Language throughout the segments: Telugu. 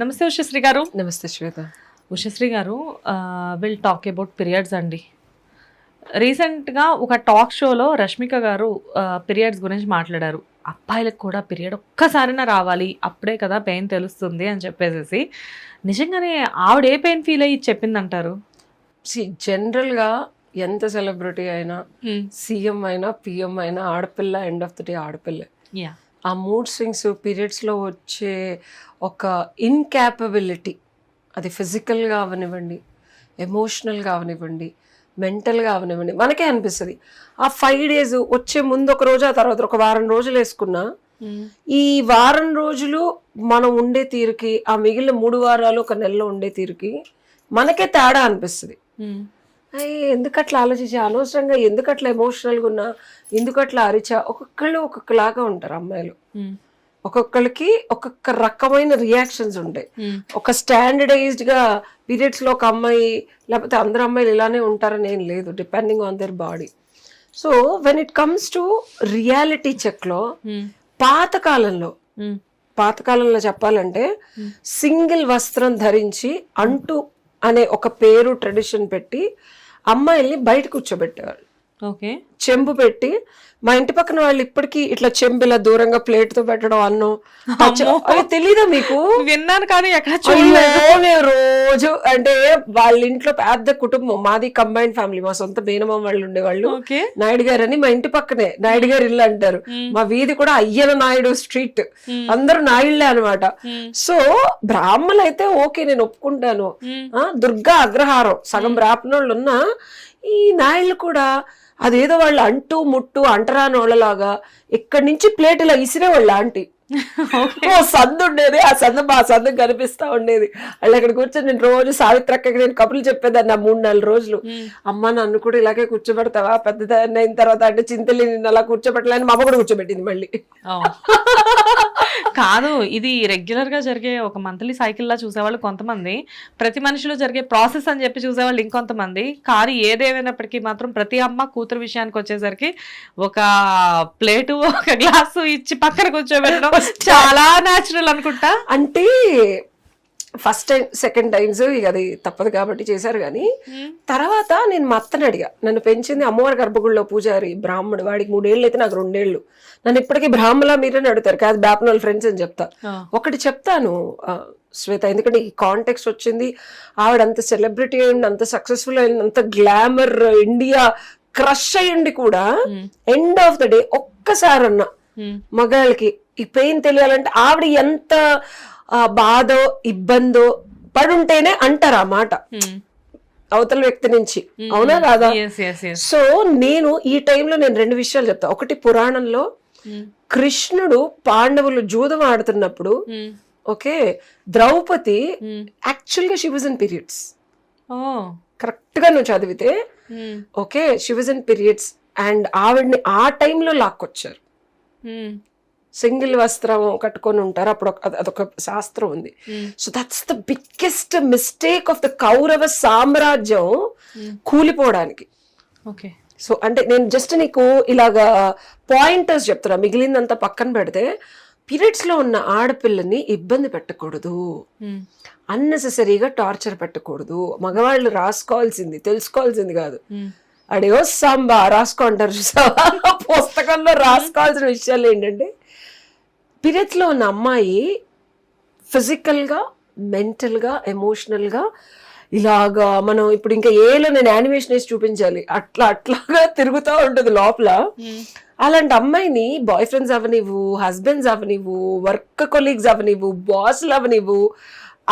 నమస్తే ఉషశ్రీ గారు. నమస్తే శ్వేత. ఉషశ్రీ గారు విల్ టాక్ అబౌట్ పీరియడ్స్ అండి. రీసెంట్గా ఒక టాక్ షోలో రష్మిక గారు పీరియడ్స్ గురించి మాట్లాడారు. అబ్బాయిలకు కూడా పీరియడ్ ఒక్కసారైనా రావాలి అప్పుడే కదా పెయిన్ తెలుస్తుంది అని చెప్పేసి నిజంగానే ఆవిడ ఏ పెయిన్ ఫీల్ అయ్యి చెప్పిందంటారు? సి జనరల్గా ఎంత సెలబ్రిటీ అయినా సీఎం అయినా పిఎం అయినా ఆడపిల్ల ఎండ్ ఆఫ్ ద డే ఆడపిల్ల. యా ఆ మూడ్ స్వింగ్స్ పీరియడ్స్లో వచ్చే ఒక ఇన్క్యాపబిలిటీ అది ఫిజికల్గా అవనివ్వండి ఎమోషనల్గా అవనివ్వండి మెంటల్గా అవనివ్వండి మనకే అనిపిస్తుంది. ఆ ఫైవ్ డేస్ వచ్చే ముందు ఒక రోజు ఆ తర్వాత ఒక వారం రోజులు వేసుకున్నా ఈ వారం రోజులు మనం ఉండే తీరుకి ఆ మిగిలిన మూడు వారాలు ఒక నెలలో ఉండే తీరుకి మనకే తేడా అనిపిస్తుంది. ఎందుకు అట్లా ఆలోచించి? అనవసరంగా ఎందుకు అట్లా ఎమోషనల్గా ఉన్నా ఎందుకు అట్లా అరిచా? ఒక్కొక్కళ్ళు ఒక్కొక్కలాగా ఉంటారు అమ్మాయిలు. ఒక్కొక్కరికి ఒక్కొక్క రకమైన రియాక్షన్స్ ఉంటాయి. ఒక స్టాండర్డైజ్డ్గా పీరియడ్స్లో ఒక అమ్మాయి లేకపోతే అందరు అమ్మాయిలు ఇలానే ఉంటారని ఏం లేదు depending on their body so when it comes to reality చెక్లో పాత కాలంలో పాతకాలంలో చెప్పాలంటే సింగిల్ వస్త్రం ధరించి అంటూ అనే ఒక పేరు ట్రెడిషన్ పెట్టి అమ్మాయిల్ని బయట కూర్చోబెట్టేవాళ్ళు. ఓకే. చెంబు పెట్టి మా ఇంటి పక్కన వాళ్ళు ఇప్పటికీ ఇట్లా చెంబు ఇలా దూరంగా ప్లేట్తో పెట్టడం అన్నం అవి తెలీదా మీకు? విన్నాను కానీ ఎక్కడ మేము రోజు అంటే వాళ్ళ ఇంట్లో పెద్ద కుటుంబం మాది కంబైన్డ్ ఫ్యామిలీ మా సొంత బేనమామ వాళ్ళు ఉండేవాళ్ళు. నాయుడు గారు అని మా ఇంటి పక్కనే నాయుడు గారు ఇల్లు అంటారు. మా వీధి కూడా అయ్యన నాయుడు స్ట్రీట్ అందరూ నాయుళ్ళే అనమాట సో బ్రాహ్మణులు అయితే ఓకే నేను ఒప్పుకుంటాను. దుర్గా అగ్రహారం సగం బ్రాహ్మణులు ఉన్నా ఈ నాయుళ్ళు కూడా అదేదో వాళ్ళు అంటూ ముట్టు అంటరాని వాళ్ళలాగా ఇక్కడి నుంచి ప్లేట్ ఇలా ఇసిరేవాళ్ళు ఆంటీ. ఓ సందు ఉండేది ఆ సందు మా సందు కనిపిస్తా ఉండేది. వాళ్ళు అక్కడ కూర్చొని నేను రోజు సావిత్రక్కకి నేను కబుర్లు చెప్పేదాన్ని ఆ మూడు నాలుగు రోజులు. అమ్మ నన్ను కూడా ఇలాగే కూర్చోబెడతావా? పెద్దదాన్ని అయిన తర్వాత అంటే చింతలి నిన్ను అలా కూర్చోబెట్టలేని మా అమ్మ కూడా కూర్చోబెట్టింది మళ్ళీ. కాదు ఇది రెగ్యులర్గా జరిగే ఒక మంత్లీ సైకిల్ లా చూసేవాళ్ళు కొంతమంది. ప్రతి మనిషిలో జరిగే ప్రాసెస్ అని చెప్పి చూసేవాళ్ళు ఇంకొంతమంది. కానీ ఏదేమైనప్పటికీ మాత్రం ప్రతి అమ్మ కూతురు విషయానికి వచ్చేసరికి ఒక ప్లేటు ఒక గ్లాసు ఇచ్చి పక్కన కూర్చోబెట్టడం చాలా న్యాచురల్ అనుకుంటా. అంటే ఫస్ట్ టైం సెకండ్ టైమ్స్ ఇక అది తప్పదు కాబట్టి చేశారు కానీ తర్వాత నేను మా అత్తని అడిగా. నన్ను పెంచింది అమ్మవారి గర్భగుడిలో పూజారి బ్రాహ్మణుడు వాడికి మూడేళ్ళు అయితే నాకు రెండేళ్ళు. నన్ను ఇప్పటికీ బ్రాహ్మలా మీరని అడుగుతారు. కాదు బ్యాపనల్ ఫ్రెండ్స్ అని చెప్తా. ఒకటి చెప్తాను శ్వేత. ఎందుకంటే ఈ కాంటెక్స్ట్ వచ్చింది. ఆవిడ అంత సెలబ్రిటీ అయింది అంత సక్సెస్ఫుల్ అయింది అంత గ్లామర్ ఇండియా క్రష్ అయ్యండి కూడా ఎండ్ ఆఫ్ ద డే ఒక్కసారన్నా ఉమ్, మగాళ్ళకి. ఈ పెయిన్ తెలియాలంటే ఆవిడ ఎంత బాధో ఇబ్బందో పడుంటేనే అంటారు ఆ మాట. అవతల వ్యక్తి నుంచి. అవునా yes. సో నేను ఈ టైంలో నేను రెండు విషయాలు చెప్తా. ఒకటి పురాణంలో కృష్ణుడు పాండవులు జూదం ఆడుతున్నప్పుడు ఓకే ద్రౌపది. యాక్చువల్గా షీ వాజ్ ఇన్ పీరియడ్స్ కరెక్ట్గా నువ్వు చదివితే okay she was in periods and ఆవిడ్ని ఆ టైంలో లాక్కొచ్చారు. సింగిల్ వస్త్రం కట్టుకొని ఉంటారు. అప్పుడు అదొక శాస్త్రం ఉంది. So that's the biggest mistake of the Kaurava సామ్రాజ్యం కూలిపోవడానికి. ఓకే. సో అంటే నేను జస్ట్ నీకు ఇలాగా పాయింటర్స్ చెప్తున్నా. మిగిలిందంతా పక్కన పెడితే పీరియడ్స్లో ఉన్న ఆడపిల్లని ఇబ్బంది పెట్టకూడదు. అన్నెసెసరీగా టార్చర్ పెట్టకూడదు. మగవాళ్ళు రాసుకోవాల్సింది తెలుసుకోవాల్సింది కాదు. అడిగో సాంబా రాసుకుంటారు చూసావా? పుస్తకంలో రాసుకోవాల్సిన విషయాలు ఏంటంటే పీరియడ్స్లో ఉన్న అమ్మాయి ఫిజికల్గా మెంటల్గా ఎమోషనల్గా ఇలాగా మనం ఇప్పుడు ఇంకా ఏలో నేను యానిమేషన్ వేసి చూపించాలి. అట్లా అట్లాగా తిరుగుతూ ఉంటుంది లోపల. అలాంటి అమ్మాయిని బాయ్ ఫ్రెండ్స్ అవనివ్వు హస్బెండ్స్ అవనివ్వు వర్క్ కొలీగ్స్ అవనివ్వు బాస్లు అవనివ్వు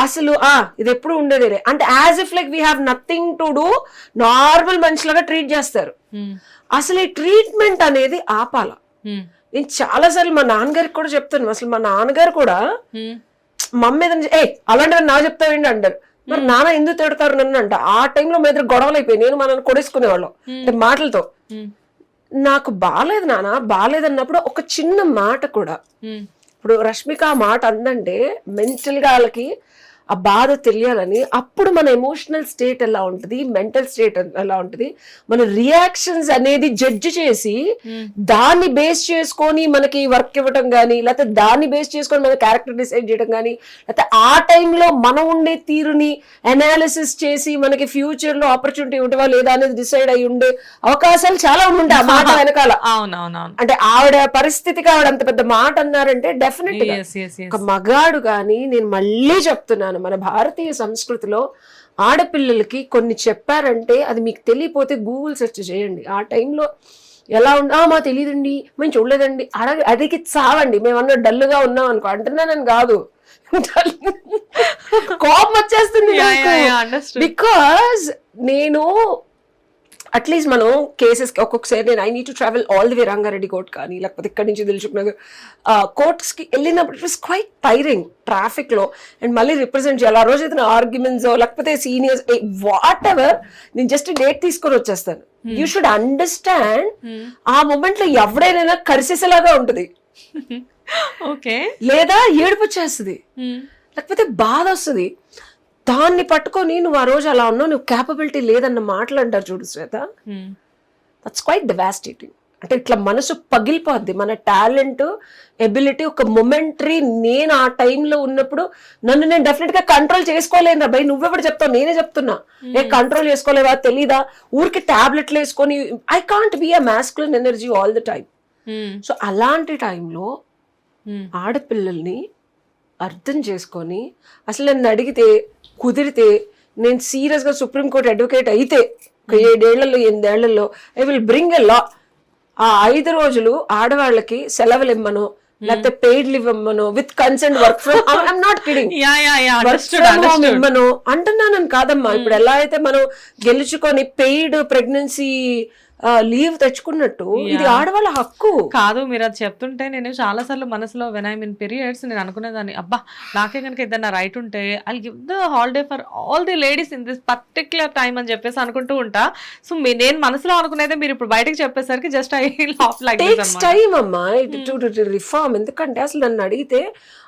అసలు ఆ ఇది ఎప్పుడు ఉండేదే అంటే as if like we have nothing to do normal మనిషిలాగా ట్రీట్ చేస్తారు. అసలు ఈ ట్రీట్మెంట్ అనేది ఆపాల. నేను చాలాసార్లు మా నాన్నగారికి కూడా చెప్తాను. అసలు మా నాన్నగారు కూడా మమ్మీ ఏదైనా ఏ అలాంటివి నా చెప్తావేంటి? అంటారు. మరి నాన్న ఎందుకు తిడతారు నన్ను అంట. ఆ టైంలో మా ఇద్దరు గొడవలు అయిపోయి నేను మన కొడేసుకునేవాళ్ళం. అంటే మాటలతో. నాకు బాగాలేదు నాన్న. బాగాలేదన్నప్పుడు ఒక చిన్న మాట కూడా. ఇప్పుడు రష్మిక ఆ మాట అందంటే మెంటల్గా వాళ్ళకి ఆ బాధ తెలియాలని అప్పుడు మన ఎమోషనల్ స్టేట్ ఎలా ఉంటుంది మెంటల్ స్టేట్ ఎలా ఉంటుంది మన రియాక్షన్స్ అనేది జడ్జ్ చేసి దాన్ని బేస్ చేసుకొని మనకి వర్క్ ఇవ్వటం కానీ లేకపోతే దాన్ని బేస్ చేసుకొని మన క్యారెక్టర్ డిసైడ్ చేయడం కానీ లేకపోతే ఆ టైంలో మనం ఉండే తీరుని అనాలిసిస్ చేసి మనకి ఫ్యూచర్లో ఆపర్చునిటీ ఉంటుందా లేదా అనేది డిసైడ్ అయి ఉండే అవకాశాలు చాలా ఉంటాయి ఆ మాట వెనకాల. అవునవునవును. అంటే ఆవిడ పరిస్థితికి ఆవిడ అంత పెద్ద మాట అన్నారంటే డెఫినెట్ ఒక మగాడు కానీ నేను మళ్ళీ చెప్తున్నాను మన భారతీయ సంస్కృతిలో ఆడపిల్లలకి కొన్ని చెప్పారంటే అది మీకు తెలియపోతే గూగుల్ సెర్చ్ చేయండి. ఆ టైంలో ఎలా ఉన్నా మా తెలియదండి మేము చూడలేదండి అడగ అడిగి చావండి మేమన్నా డల్గా ఉన్నాం అనుకో. అంటున్నానని కాదు. కోపం వచ్చేస్తుంది బికాస్ నేను అట్లీస్ట్ మనం కేసెస్ ఒక్కొక్కసారి నేను I need to travel all the way Rangareddy court కానీ లేకపోతే ఇక్కడి నుంచి దిల్చుక్ నగర్. కోర్ట్స్కి వెళ్ళినప్పుడు ఇట్ వాస్ క్వైట్ టైరింగ్ ట్రాఫిక్లో. అండ్ మళ్ళీ రిప్రజెంట్ చేయాలి. ఆ రోజు ఏదైనా ఆర్గ్యుమెంట్స్ లేకపోతే సీనియర్స్ వాట్ ఎవర్ నేను జస్ట్ డేట్ తీసుకొని వచ్చేస్తాను. యూ షుడ్ అండర్స్టాండ్ ఆ మూమెంట్లో ఎవడైనా కరిసేసేలాగా ఉంటుంది. ఓకే లేదా ఏడుపు వచ్చేస్తుంది. లేకపోతే బాధ వస్తుంది. దాన్ని పట్టుకొని నువ్వు ఆ రోజు అలా ఉన్నావు నువ్వు క్యాపబిలిటీ లేదన్న మాటలు అంటారు చూడు శ్వేత. దట్స్ క్వైట్ డివాస్టేటింగ్ అంటే ఇట్లా మనసు పగిలిపోద్ది. మన టాలెంట్ ఎబిలిటీ ఒక మొమెంటరీ నేను ఆ టైంలో ఉన్నప్పుడు నన్ను నేను డెఫినెట్గా కంట్రోల్ చేసుకోలేను భయ్. నువ్వెప్పుడు చెప్తావు? నేనే చెప్తున్నా. నేను కంట్రోల్ చేసుకోలేవా? తెలీదా? ఊరికి టాబ్లెట్లు వేసుకొని I can't be a masculine energy all the time so అలాంటి టైంలో ఆడపిల్లల్ని అర్థం చేసుకొని అసలు నన్ను అడిగితే కుదిరితే నేను సీరియస్గా సుప్రీంకోర్టు అడ్వకేట్ అయితే ఒక ఏడేళ్ళలో ఎనిమిదేళ్ళలో I will bring a law ఆ ఐదు రోజులు ఆడవాళ్ళకి సెలవులు ఇమ్మను లేకపోతే paid ఇవ్వమను with consent work from I'm not kidding ఇవ్వను అంటున్నానని కాదమ్మా. ఇప్పుడు ఎలా అయితే మనం గెలుచుకొని పెయిడ్ ప్రెగ్నెన్సీ లీవ్ తెచ్చుకున్నట్టు. ఇది ఆడవాళ్ళ హక్కు. కాదు మీరు అది చెప్తుంటే నేను చాలా సార్లు మనసులో వెన్ ఐ మీన్ పీరియడ్స్ నేను అనుకునేదాన్ని అబ్బా నాకే కనుక ఏదైనా రైట్ ఉంటే I give the holiday for all the ladies in this particular time అని చెప్పేసి అనుకుంటూ ఉంటా. సో నేను మనసులో అనుకునేదే మీరు ఇప్పుడు బయటకు చెప్పేసరికి just I laugh like time అమ్మా. రిఫార్మ్ ఎందుకంటే అసలు నన్ను అడిగితే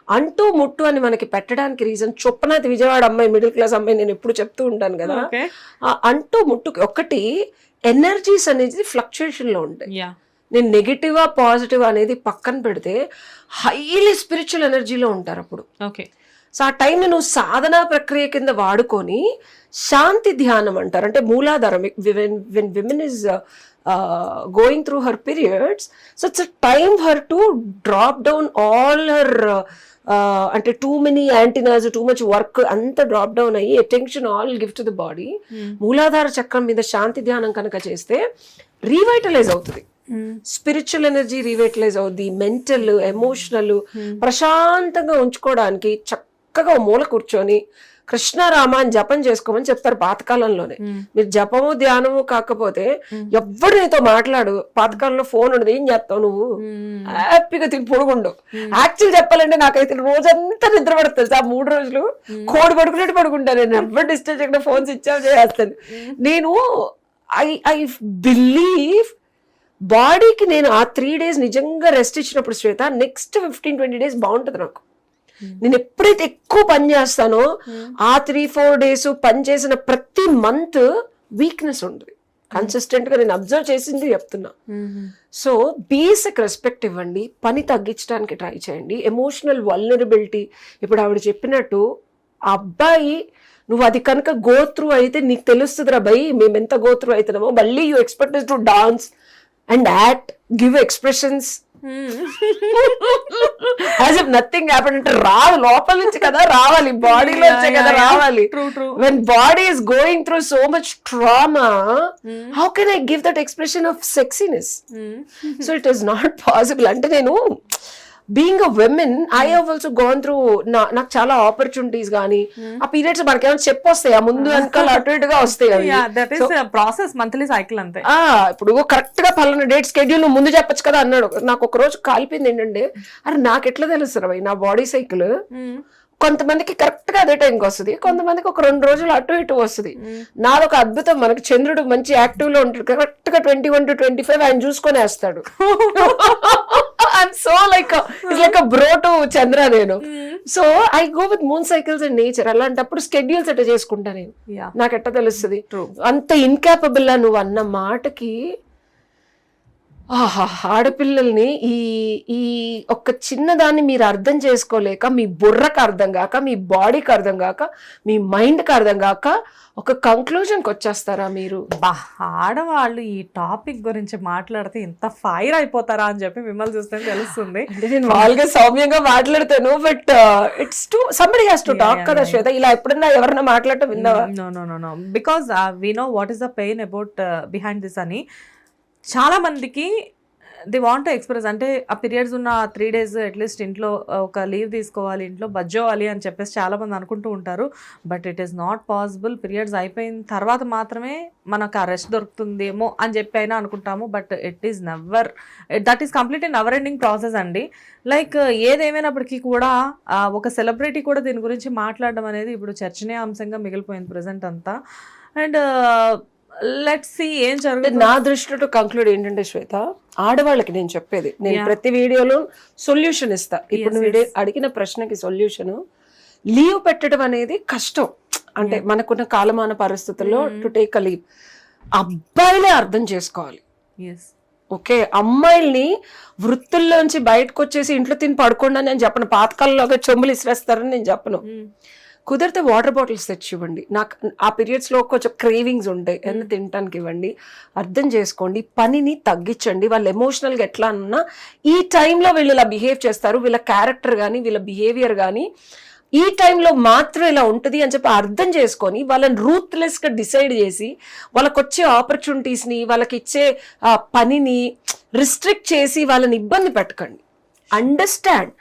అంటూ ముట్టు అని మనకి పెట్టడానికి రీజన్ చొప్పనాథ్ విజయవాడ అమ్మాయి మిడిల్ క్లాస్ అమ్మాయి నేను ఎప్పుడు చెప్తూ ఉంటాను కదా. అంటూ ముట్టుకి ఒకటి ఎనర్జీస్ అనేది ఫ్లక్చుయేషన్లో ఉంటాయి. యా నేను నెగిటివా పాజిటివ్ అనేది పక్కన పెడితే హైలీ స్పిరిచువల్ ఎనర్జీలో ఉంటారు అప్పుడు. ఓకే సో ఆ టైంని నువ్వు సాధనా ప్రక్రియ కింద వాడుకొని శాంతి ధ్యానం అంటారు. అంటే మూలాధారం. When women is going through her periods so it's time her to drop down all her అంటే too many antennas too much work అంత డ్రాప్ డౌన్ అయ్యి attention all gift to the body మూలాధార చక్రం మీద శాంతి ధ్యానం కనుక చేస్తే రీవైటలైజ్ అవుతుంది. స్పిరిచువల్ ఎనర్జీ రీవైటలైజ్ అవుద్ది. మెంటల్ ఎమోషనల్ ప్రశాంతంగా ఉంచుకోవడానికి చక్కగా మూల కూర్చొని కృష్ణారామ అని జపం చేసుకోమని చెప్తారు పాతకాలంలోనే. మీరు జపము ధ్యానము కాకపోతే ఎవ్వడు నీతో మాట్లాడు. పాతకాలంలో ఫోన్ ఉండదు. ఏం చేస్తావు నువ్వు? హ్యాపీగా తిని పొడుగుండు యాక్చువల్ చెప్పాలంటే నాకైతే రోజంతా నిద్ర పడుతుంది. ఆ మూడు రోజులు కోడి పడుకున్నట్టు పడుకుంటాను నేను ఎవరు డిస్టర్బ్ చేయకుండా ఫోన్ స్విచ్ ఆఫ్ చేస్తాను నేను ఐ ఐ బిలీవ్ బాడీకి నేను ఆ త్రీ డేస్ నిజంగా రెస్ట్ ఇచ్చినప్పుడు Shweta next fifteen twenty days బాగుంటుంది నాకు. నేను ఎప్పుడైతే ఎక్కువ పని చేస్తానో ఆ త్రీ ఫోర్ డేస్ పని చేసిన ప్రతి మంత్ వీక్నెస్ ఉంటుంది. కన్సిస్టెంట్గా నేను అబ్జర్వ్ చేసింది చెప్తున్నా. సో బేసిక్ రెస్పెక్ట్ ఇవ్వండి పని తగ్గించడానికి ట్రై చేయండి. ఎమోషనల్ వల్నరబిలిటీ ఇప్పుడు ఆవిడ చెప్పినట్టు అబ్బాయి నువ్వు అది కనుక గో త్రూ అయితే నీకు తెలుస్తుంది రా భయ్ మేము ఎంత గో త్రూ అవుతున్నామో మళ్ళీ you expect to dance and act give expressions as if nothing happen అంటే రాదు లోపల నుంచి కదా రావాలి బాడీలో నుంచే కదా రావాలి true true when body is going through so much trauma how can i give that expression of sexiness so it is not possible అంటే నేను being a women I have also gone through నాకు చాలా ఆపర్చునిటీస్ కానీ ఆ పీరియడ్స్ మనకి ఏమైనా చెప్పొస్తాయి ఆ ముందు వెనకాల అటు ఇటుగా వస్తాయి ప్రాసెస్ మంత్లీ సైకిల్ అంతే. ఇప్పుడు కరెక్ట్గా పలానా డేట్ స్కెడ్యూల్ ముందు చెప్పొచ్చు కదా అన్నాడు. నాకు ఒక రోజు కాలిపోయింది ఏంటంటే అరే నాకు ఎట్లా తెలుసు రా నా బాడీ సైకిల్ కొంతమందికి కరెక్ట్గా అదే టైంకి వస్తుంది కొంతమందికి ఒక రెండు రోజులు అటు ఇటు వస్తుంది. నాది ఒక అద్భుతం మనకి చంద్రుడు మంచి యాక్టివ్లో ఉంటాడు కరెక్ట్గా twenty one to twenty five ఆయన చూసుకొని వేస్తాడు I'm so like it's like bro to Chandra నేను. So I go with moon cycles and nature అలాంటప్పుడు స్కెడ్యూల్స్ ఎట్లా చేసుకుంటా నేను. నాకు ఎట్లా తెలుస్తుంది. అంత ఇన్కాపబుల్ నువ్వు అన్న మాటకి ఆహా ఆడపిల్లల్ని ఈ ఈ ఒక్క చిన్నదాన్ని మీరు అర్థం చేసుకోలేక మీ బుర్రకు అర్థం కాక మీ బాడీకి అర్థం కాక మీ మైండ్కి అర్థం కాక ఒక కంక్లూజన్కి వచ్చేస్తారా మీరు? బా ఆడవాళ్ళు ఈ టాపిక్ గురించి మాట్లాడితే ఇంత ఫైర్ అయిపోతారా అని చెప్పి మిమ్మల్ని చూస్తే తెలుస్తుంది. అంటే నేను వాళ్ళగా సౌమ్యంగా మాట్లాడతాను but it's to somebody has to talk కదా శ్వేత. ఇలా ఎప్పుడన్నా ఎవరన్నా మాట్లాడటం విన్నావా? No no no no because we know what is the pain about behind this అని చాలా మందికి ది వాంట్ ఎక్స్ప్రెస్ అంటే ఆ పీరియడ్స్ ఉన్న త్రీ డేస్ అట్లీస్ట్ ఇంట్లో ఒక లీవ్ తీసుకోవాలి ఇంట్లో బజ్జోవాలి అని చెప్పేసి చాలామంది అనుకుంటూ ఉంటారు. But it is not possible periods అయిపోయిన తర్వాత మాత్రమే మనకు ఆ రెస్ట్ దొరుకుతుందేమో అని చెప్పి అయినా అనుకుంటాము. But it is never that is complete never ending process అండి. లైక్ ఏదేమైనప్పటికీ కూడా ఒక సెలబ్రిటీ కూడా దీని గురించి మాట్లాడడం అనేది ఇప్పుడు చర్చనీయాంశంగా మిగిలిపోయింది ప్రజెంట్ అంతా. అండ్ లెట్ సి ఏం జరుగుతుంది. నా దృష్టిలో కంక్లూడ్ ఏంటంటే శ్వేత ఆడవాళ్ళకి నేను చెప్పేది నేను. ప్రతి వీడియోలో సొల్యూషన్ ఇస్తా. ఇప్పుడు నువ్వు అడిగిన ప్రశ్నకి సొల్యూషన్ లీవ్ పెట్టడం అనేది కష్టం. అంటే మనకున్న కాలమాన పరిస్థితుల్లో టు టేక్ అ లీవ్ అబ్బాయిలే అర్థం చేసుకోవాలి. ఓకే అమ్మాయిల్ని వృత్తుల్లోంచి బయటకు వచ్చేసి ఇంట్లో తిని పడుకోండి అని నేను చెప్పను. పాతకాలంలోగా చెంబులు ఇసిరేస్తారని నేను చెప్పను. కుదిరితే వాటర్ బాటిల్స్ తెచ్చి ఇవ్వండి నాకు ఆ periods లో కొంచెం క్రేవింగ్స్ ఉంటాయి. ఎంత తినడానికి ఇవ్వండి. అర్థం చేసుకోండి. పనిని తగ్గించండి. వాళ్ళు ఎమోషనల్గా ఎట్లా అన్నా ఈ టైంలో వీళ్ళు ఇలా బిహేవ్ చేస్తారు. వీళ్ళ క్యారెక్టర్ కానీ వీళ్ళ బిహేవియర్ కానీ ఈ టైంలో మాత్రం ఇలా ఉంటుంది అని చెప్పి అర్థం చేసుకొని వాళ్ళని రూత్లెస్గా డిసైడ్ చేసి వాళ్ళకి వచ్చే ఆపర్చునిటీస్ని వాళ్ళకి ఇచ్చే పనిని రిస్ట్రిక్ట్ చేసి వాళ్ళని ఇబ్బంది పెట్టకండి. Understand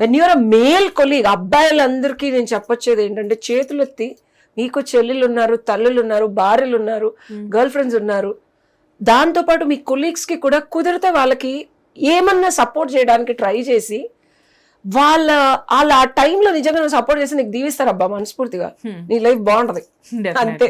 when you're a male colleague అబ్బాయిలందరికీ నేను చెప్పొచ్చేది ఏంటంటే చేతులెత్తి మీకు చెల్లెలు ఉన్నారు తల్లులు ఉన్నారు భార్యలు ఉన్నారు గర్ల్ ఫ్రెండ్స్ ఉన్నారు. దాంతోపాటు మీ కొలీగ్స్కి కూడా కుదిరితే వాళ్ళకి ఏమన్నా సపోర్ట్ చేయడానికి ట్రై చేసి వాళ్ళ వాళ్ళ ఆ టైంలో నిజంగా సపోర్ట్ చేసి నీకు దీవిస్తారు అబ్బా మనస్ఫూర్తిగా నీ లైఫ్ బాగుంటది. అంతే.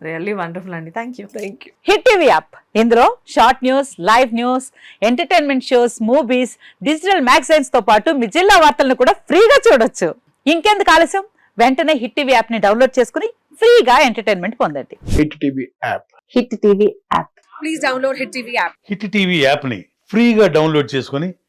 రియల్లీ వండర్ఫుల్ అండి thank you thank you hit TV app ఇందులో short news live news entertainment shows movies digital మ్యాగజైన్స్తో పాటు మీ జిల్లా వార్తలను కూడా ఫ్రీగా చూడొచ్చు. ఇంకెందుకు ఆలస్యం? వెంటనే హిట్ టీవీ యాప్ని డౌన్లోడ్ చేసుకుని ఫ్రీగా ఎంటర్టైన్మెంట్ పొందండి. Hit TV app hit TV app hit TV యాప్ని ఫ్రీగా డౌన్లోడ్ చేసుకొని